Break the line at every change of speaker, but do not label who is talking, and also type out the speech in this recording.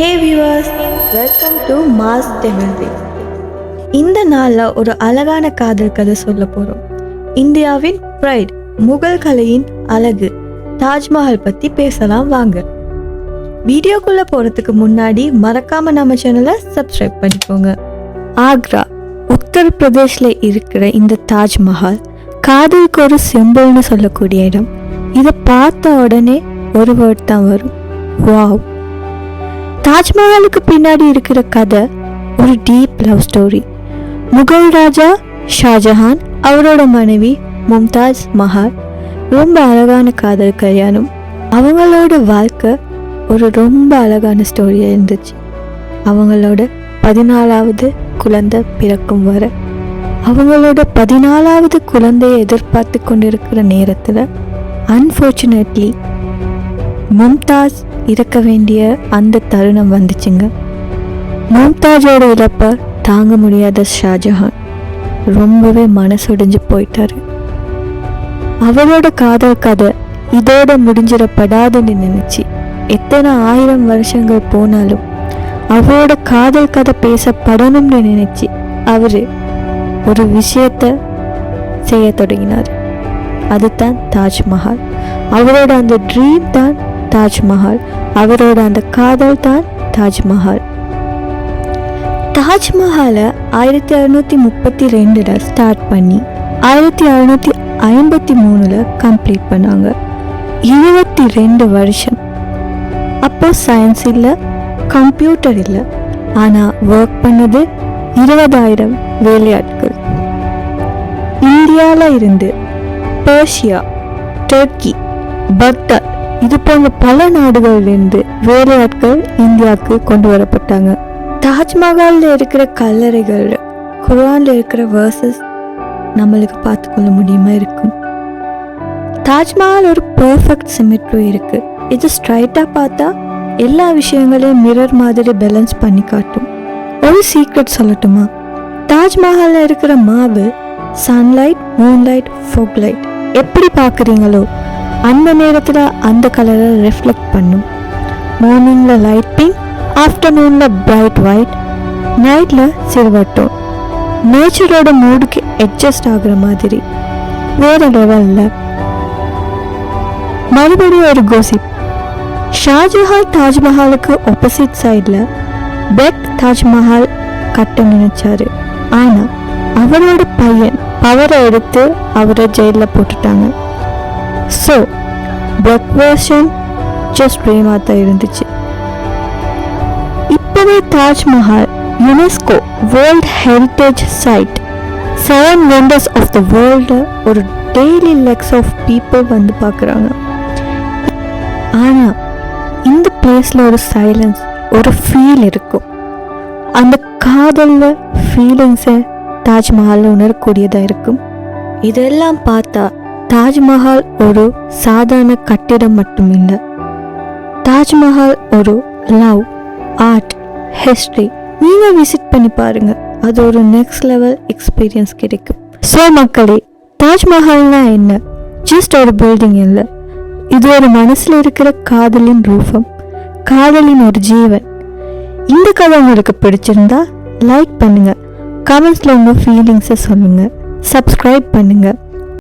Hey viewers welcome to mass தமிழ்வி இந்த நாளில் ஒரு அழகான காதல் கதை சொல்ல போகிறோம் இந்தியாவின் ப்ரைட் முகல் கலையின் அழகு. தாஜ்மஹால் பற்றி பேசலாம் வாங்க. வீடியோக்குள்ளே போகிறதுக்கு முன்னாடி மறக்காமல் நம்ம சேனலை சப்ஸ்கிரைப் பண்ணிக்கோங்க. ஆக்ரா உத்தரப்பிரதேஷில் இருக்கிற இந்த தாஜ்மஹால் காதலுக்கு ஒரு சிம்பிள்னு சொல்லக்கூடிய இடம். இதை பார்த்த உடனே ஒரு வேர்ட் தான் வரும். வாவ். தாஜ்மஹாலுக்கு பின்னாடி இருக்கிற கதை ஒரு டீப் லவ் ஸ்டோரி முகல் ராஜா ஷாஜஹான் அவரோட மனைவி மும்தாஜ் மஹால் ரொம்ப அழகான காதல் கல்யாணம். அவங்களோட வாழ்க்கை ஒரு ரொம்ப அழகான ஸ்டோரியாக இருந்துச்சு. அவங்களோட பதினாலாவது குழந்தை பிறக்கும் வர. அவங்களோட பதினாலாவது குழந்தையை எதிர்பார்த்து கொண்டிருக்கிற நேரத்தில் அன்ஃபார்ச்சுனேட்லி மும்தாஜ் இறக்க வேண்டிய அந்த தருணம் வந்துச்சுங்க. மும்தாஜோட இழப்பை தாங்க முடியாத ஷாஜஹான் ரொம்பவே மனசுடைஞ்சு போயிட்டாரு. அவரோட காதல் கதை இதோட முடிஞ்சிடப்படாதுன்னு நினைச்சு எத்தனை ஆயிரம் வருஷங்கள் போனாலும் அவரோட காதல் கதை பேசப்படணும்னு நினைச்சு அவர் ஒரு விஷயத்த செய்ய தொடங்கினார். அதுதான் தாஜ்மஹால். அவரோட அந்த ட்ரீம் தான் தாஜ்மஹால். அவரோட அந்த காதல் தான் தாஜ்மஹால். தாஜ்மஹாலை ஆயிரத்தி அறுநூத்தி முப்பத்தி ரெண்டுல ஸ்டார்ட் பண்ணி ஆயிரத்தி அறுநூத்தி ஐம்பத்தி மூணுல கம்ப்ளீட் பண்ணாங்க. இருபத்தி ரெண்டு வருஷம். அப்போ சயின்ஸ் இல்லை கம்ப்யூட்டர் இல்லை. ஆனால் ஒர்க் பண்ணது இருபதாயிரம் வேலையாட்கள். இந்தியாவில் இருந்து பர்ஷியா டர்க்கி பக்தாத் இது போன்ற பல நாடுகளிலிருந்து வேலையாட்கள் இந்தியாவுக்கு கொண்டு வரப்பட்டாங்க. தாஜ்மஹாலில் இருக்கிற கல்லறைகள் குர்ஆனில் இருக்கிற வேர்சஸ் நம்மளுக்கு பார்த்துக்கொள்ள முடியுமா இருக்கும்? தாஜ்மஹால் ஒரு பர்ஃபெக்ட் சிமெட்ரி இருக்கு. இது ஸ்ட்ரைட்டாக பார்த்தா எல்லா விஷயங்களையும் மிரர் மாதிரி பேலன்ஸ் பண்ணி காட்டும். ஒரு சீக்ரெட் சொல்லட்டுமா? தாஜ்மஹாலில் இருக்கிற மாவு சன்லைட் மூன்லைட் ஃபோக் லைட் எப்படி பார்க்குறீங்களோ அந்த நேரத்தில் அந்த கலரை ரிஃப்ளெக்ட் பண்ணும். மார்னிங்கில் லைட் பிங்க் ஆஃப்டர்நூனில் பிரைட் ஒயிட் நைட்டில் சில்வர் டோன் நேச்சரோட மூடுக்கு அட்ஜஸ்ட் ஆகுற மாதிரி. வேற லெவலில் மறுபடியும் ஒரு கோசிப் ஷாஜஹால் தாஜ்மஹாலுக்கு ஆப்போசிட் சைடில் பெக் தாஜ்மஹால் கட்ட நினைச்சாரு. ஆனால் அவரோட பையன் பவரை எடுத்து அவரை ஜெயிலில் போட்டுட்டாங்க. ஸோ பெக் வேர்ஷன் ஜஸ்ட் ட்ரீமாக தான் இருந்துச்சு. இப்போவே Taj Mahal UNESCO world heritage site seven wonders of the world ஒரு டெய்லி லெக்ஸ் ஆஃப் பீப்புள் வந்து பார்க்குறாங்க. ஆனால் இந்த பிளேஸில் ஒரு சைலன்ஸ் ஒரு ஃபீல் இருக்கும். அந்த காதலில் ஃபீலிங்ஸை தாஜ்மஹாலில் உணரக்கூடியதாக இருக்கும். இதெல்லாம் பார்த்தா தாஜ்மஹால் ஒரு சாதாரண கட்டிடம் மட்டும் இல்லை தாஜ்மஹால் ஒரு லவ் ஆர்ட் ஹிஸ்ட்ரி. நீங்கள் விசிட் பண்ணி பாருங்க. அது ஒரு நெக்ஸ்ட் லெவல் எக்ஸ்பீரியன்ஸ் கிடைக்கும். ஸோ மக்களே தாஜ்மஹால்னா என்ன? ஜஸ்ட் ஒரு பில்டிங் இல்லை. இது ஒரு மனசில் இருக்கிற காதலின் ரூபம் காதலின் ஒரு ஜீவன். இந்த கதை உங்களுக்கு பிடிச்சிருந்தா லைக் பண்ணுங்க. கமெண்ட்ஸில் உங்கள் ஃபீலிங்ஸை சொல்லுங்கள் சப்ஸ்கிரைப் பண்ணுங்கள்